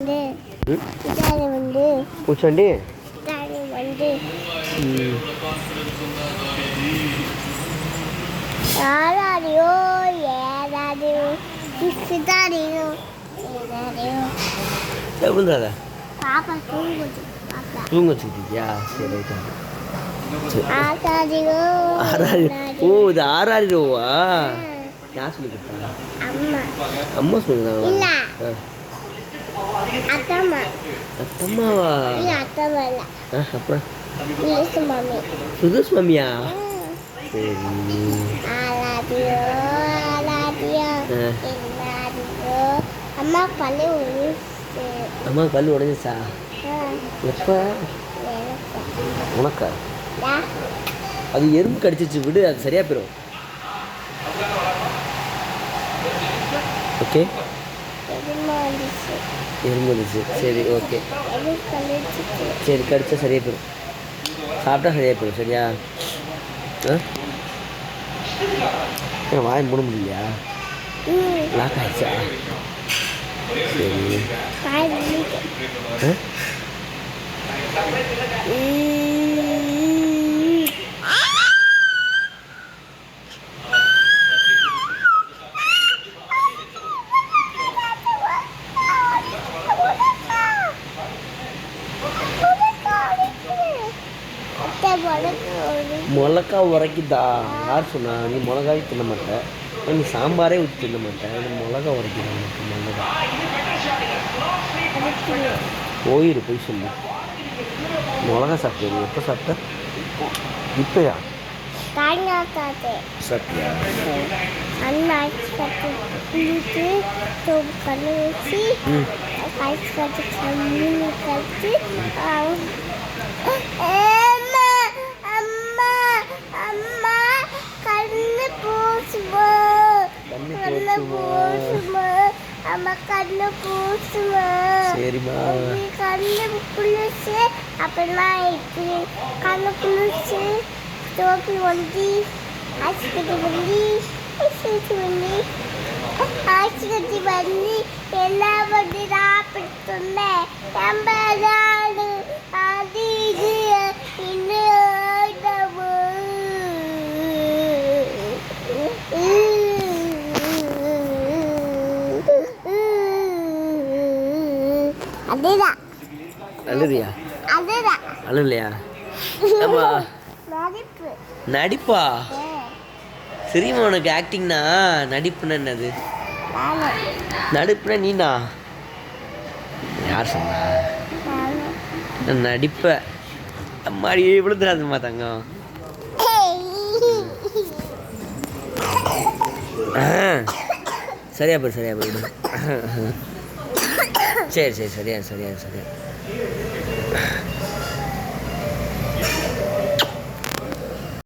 வந்து ம் இதாரி வந்து பூச்சாண்டி இதாரி வந்து ம் யாராரியோ ஏதாரியோ இதாரியோ ஏதாரியோ விழுந்தாத பாப்பா தூங்குது பாப்பா தூங்க வச்சுக்கிட்டியா சரி ரைட்டா சரி ஆசாரியோ ஆறாரி ஓ இது ஆறாரி ரோவா யார் சொல்லி கொடுத்தா அம்மா அம்மா சொல்லுதாங்களா இல்ல. அத்தம்மா. அத்தம்மாவா? அத்தம்மா இல்ல. அப்புறம்? இயேசு மம்மி சுதர்ஸ் மாமியா? ம். சரி ஆராதியோ ஆராதியோ ஆ. எல்லாரியோ அம்மா உருசு அம்மா கல் உடஞ்சிச்சா? எப்போ? உனக்கா? அது எறும்பு கடிச்சிச்சு விடு அது சரியா போயிடும் ஓகே? வந்துச்சு சரி ஓகே. சரி கடிச்சா சரியா போயிடும். சாப்பிட்டா சரியா போயிடும் சரியா? ஆ? வாய் மூட முடியலையா? லாக் ஆயிடுச்சா? சரி. மிளகா உரைக்குதா யார் சொன்னா நீ மிளகாவே தின்ன மாட்டேன் நீ சாம்பாரே ஊற்றி தின்ன மாட்டேன் மிளகா உரைக்குதா உனக்கு மிளகா? போயிரு போய் சொல்லு. மிளகா சாப்பிட்டேன் எப்போ சாப்பிட்ட? இப்போயா? சாப்பிட்டியா? அண்ணா ஐஸ் சரிம்மா அப்படி கண்ணு குளிச்சு அப்புறமா இப்படி கண்ணு குளிச்சு சோப்பு வந்து ஐஸ் கட்டி வந்து ஐஸ் கட்டி வந்து ஐஸ் கட்டி வந்து என்ன பண்ணி அதுதான். அழுதியா அதுதான். அழுலையா ஆமா நடிப்பு. தெரியுமா உனக்கு ஆக்டிங்னா நடிப்புனா என்னது? நடிப்புனா நீனா? யார் சொன்னா? நடிப்ப. அம்மாடி விழுந்துடாதுமா தங்கம்? சரியா போய் சரியா போயிடு. சரி சரி சரியா சரியா சரியா